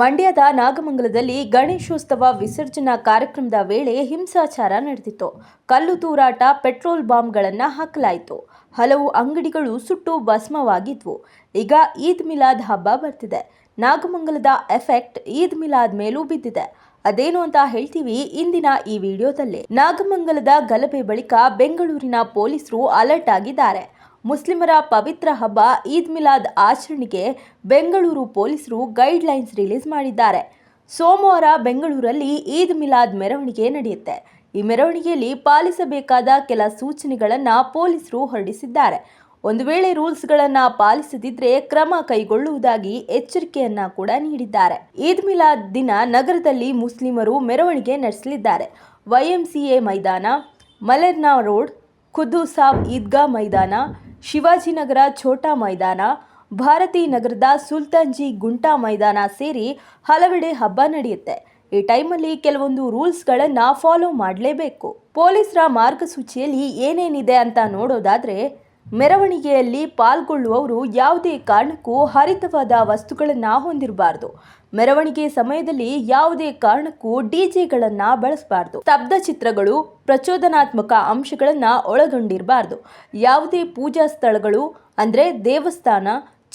ಮಂಡ್ಯದ ನಾಗಮಂಗಲದಲ್ಲಿ ಗಣೇಶೋತ್ಸವ ವಿಸರ್ಜನಾ ಕಾರ್ಯಕ್ರಮದ ವೇಳೆ ಹಿಂಸಾಚಾರ ನಡೆದಿತ್ತು. ಕಲ್ಲು ತೂರಾಟ, ಪೆಟ್ರೋಲ್ ಬಾಂಬ್ಗಳನ್ನು ಹಾಕಲಾಯಿತು. ಹಲವು ಅಂಗಡಿಗಳು ಸುಟ್ಟು ಭಸ್ಮವಾಗಿದ್ವು. ಈಗ ಈದ್ ಮಿಲಾದ್ ಹಬ್ಬ ಬರ್ತಿದೆ. ನಾಗಮಂಗಲದ ಎಫೆಕ್ಟ್ ಈದ್ ಮಿಲಾದ್ ಮೇಲೂ ಬಿದ್ದಿದೆ. ಅದೇನು ಅಂತ ಹೇಳ್ತೀವಿ ಇಂದಿನ ಈ ವಿಡಿಯೋದಲ್ಲಿ. ನಾಗಮಂಗಲದ ಗಲಭೆ ಬಳಿಕ ಬೆಂಗಳೂರಿನ ಪೊಲೀಸರು ಅಲರ್ಟ್ ಆಗಿದ್ದಾರೆ. ಮುಸ್ಲಿಮರ ಪವಿತ್ರ ಹಬ್ಬ ಈದ್ ಮಿಲಾದ್ ಆಚರಣೆಗೆ ಬೆಂಗಳೂರು ಪೊಲೀಸರು ಗೈಡ್ಲೈನ್ಸ್ ರಿಲೀಸ್ ಮಾಡಿದ್ದಾರೆ. ಸೋಮವಾರ ಬೆಂಗಳೂರಲ್ಲಿ ಈದ್ ಮಿಲಾದ್ ಮೆರವಣಿಗೆ ನಡೆಯುತ್ತೆ. ಈ ಮೆರವಣಿಗೆಯಲ್ಲಿ ಪಾಲಿಸಬೇಕಾದ ಕೆಲ ಸೂಚನೆಗಳನ್ನು ಪೊಲೀಸರು ಹೊರಡಿಸಿದ್ದಾರೆ. ಒಂದು ವೇಳೆ ರೂಲ್ಸ್ಗಳನ್ನು ಪಾಲಿಸದಿದ್ದರೆ ಕ್ರಮ ಕೈಗೊಳ್ಳುವುದಾಗಿ ಎಚ್ಚರಿಕೆಯನ್ನ ಕೂಡ ನೀಡಿದ್ದಾರೆ. ಈದ್ ಮಿಲಾದ್ ದಿನ ನಗರದಲ್ಲಿ ಮುಸ್ಲಿಮರು ಮೆರವಣಿಗೆ ನಡೆಸಲಿದ್ದಾರೆ. ವೈಎಂಸಿಎ ಮೈದಾನ, ಮಲೆರ್ನಾ ರೋಡ್, ಖುದ್ದು ಸಾಬ್ ಈದ್ಗಾ ಮೈದಾನ ಶಿವಾಜಿನಗರ ಛೋಟಾ ಮೈದಾನ, ಭಾರತಿ ನಗರದ ಸುಲ್ತಾನ್ಜಿ ಗುಂಟಾ ಮೈದಾನ ಸೇರಿ ಹಲವೆಡೆ ಹಬ್ಬ ನಡೆಯುತ್ತೆ. ಈ ಟೈಮಲ್ಲಿ ಕೆಲವೊಂದು ರೂಲ್ಸ್ಗಳನ್ನು ಫಾಲೋ ಮಾಡಲೇಬೇಕು. ಪೊಲೀಸರ ಮಾರ್ಗಸೂಚಿಯಲ್ಲಿ ಏನೇನಿದೆ ಅಂತ ನೋಡೋದಾದ್ರೆ ಮೆರವಣಿಗೆಯಲ್ಲಿ ಪಾಲ್ಗೊಳ್ಳುವವರು ಯಾವುದೇ ಕಾರಣಕ್ಕೂ ಹರಿತವಾದ ವಸ್ತುಗಳನ್ನು ಹೊಂದಿರಬಾರದು. ಮೆರವಣಿಗೆ ಸಮಯದಲ್ಲಿ ಯಾವುದೇ ಕಾರಣಕ್ಕೂ ಡಿಜೆಗಳನ್ನು ಬಳಸಬಾರ್ದು. ಸ್ತಬ್ಧ ಚಿತ್ರಗಳು, ಪ್ರಚೋದನಾತ್ಮಕ ಅಂಶಗಳನ್ನು ಒಳಗೊಂಡಿರಬಾರ್ದು. ಯಾವುದೇ ಪೂಜಾ ಸ್ಥಳಗಳು ಅಂದರೆ ದೇವಸ್ಥಾನ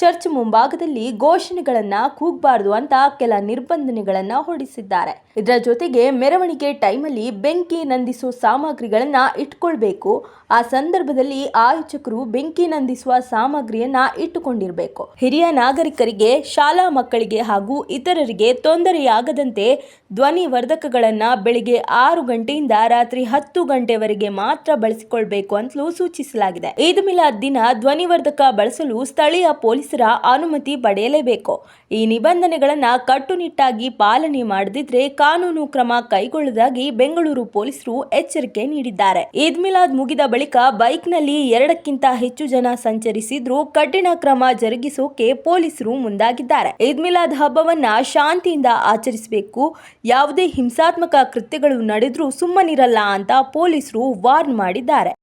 ಚರ್ಚ್ ಮುಂಭಾಗದಲ್ಲಿ ಘೋಷಣೆಗಳನ್ನ ಕೂಗಬಾರದು ಅಂತ ಕೆಲ ನಿರ್ಬಂಧನೆಗಳನ್ನ ಹೊರಡಿಸಿದ್ದಾರೆ. ಇದರ ಜೊತೆಗೆ ಮೆರವಣಿಗೆ ಟೈಮಲ್ಲಿ ಬೆಂಕಿ ನಂದಿಸುವ ಸಾಮಗ್ರಿಗಳನ್ನ ಇಟ್ಕೊಳ್ಬೇಕು. ಆ ಸಂದರ್ಭದಲ್ಲಿ ಆಯೋಜಕರು ಬೆಂಕಿ ನಂದಿಸುವ ಸಾಮಗ್ರಿಯನ್ನ ಇಟ್ಟುಕೊಂಡಿರಬೇಕು. ಹಿರಿಯ ನಾಗರಿಕರಿಗೆ, ಶಾಲಾ ಮಕ್ಕಳಿಗೆ ಹಾಗೂ ಇತರರಿಗೆ ತೊಂದರೆಯಾಗದಂತೆ ಧ್ವನಿವರ್ಧಕಗಳನ್ನು ಬೆಳಿಗ್ಗೆ ಆರು ಗಂಟೆಯಿಂದ ರಾತ್ರಿ ಹತ್ತು ಗಂಟೆವರೆಗೆ ಮಾತ್ರ ಬಳಸಿಕೊಳ್ಬೇಕು ಅಂತಲೂ ಸೂಚಿಸಲಾಗಿದೆ. ಈದ್ ಮಿಲಾದ್ ದಿನ ಧ್ವನಿವರ್ಧಕ ಬಳಸಲು ಸ್ಥಳೀಯ ಪೊಲೀಸರ ಅನುಮತಿ ಪಡೆಯಲೇಬೇಕು. ಈ ನಿಬಂಧನೆಗಳನ್ನು ಕಟ್ಟುನಿಟ್ಟಾಗಿ ಪಾಲನೆ ಮಾಡದಿದ್ರೆ ಕಾನೂನು ಕ್ರಮ ಕೈಗೊಳ್ಳುವುದಾಗಿ ಬೆಂಗಳೂರು ಪೊಲೀಸರು ಎಚ್ಚರಿಕೆ ನೀಡಿದ್ದಾರೆ. ಈದ್ ಮಿಲಾದ್ ಮುಗಿದ ಬಳಿಕ ಬೈಕ್ನಲ್ಲಿ ಎರಡಕ್ಕಿಂತ ಹೆಚ್ಚು ಜನ ಸಂಚರಿಸಿದ್ರೂ ಕಠಿಣ ಕ್ರಮ ಜರುಗಿಸೋಕೆ ಪೊಲೀಸರು ಮುಂದಾಗಿದ್ದಾರೆ. ಈದ್ ಮಿಲಾದ್ ಹಬ್ಬವನ್ನ ಶಾಂತಿಯಿಂದ ಆಚರಿಸಬೇಕು. ಯಾವುದೇ ಹಿಂಸಾತ್ಮಕ ಕೃತ್ಯಗಳು ನಡೆದ್ರೂ ಸುಮ್ಮನಿರಲ್ಲ ಅಂತ ಪೊಲೀಸರು ವಾರ್ನ್ ಮಾಡಿದ್ದಾರೆ.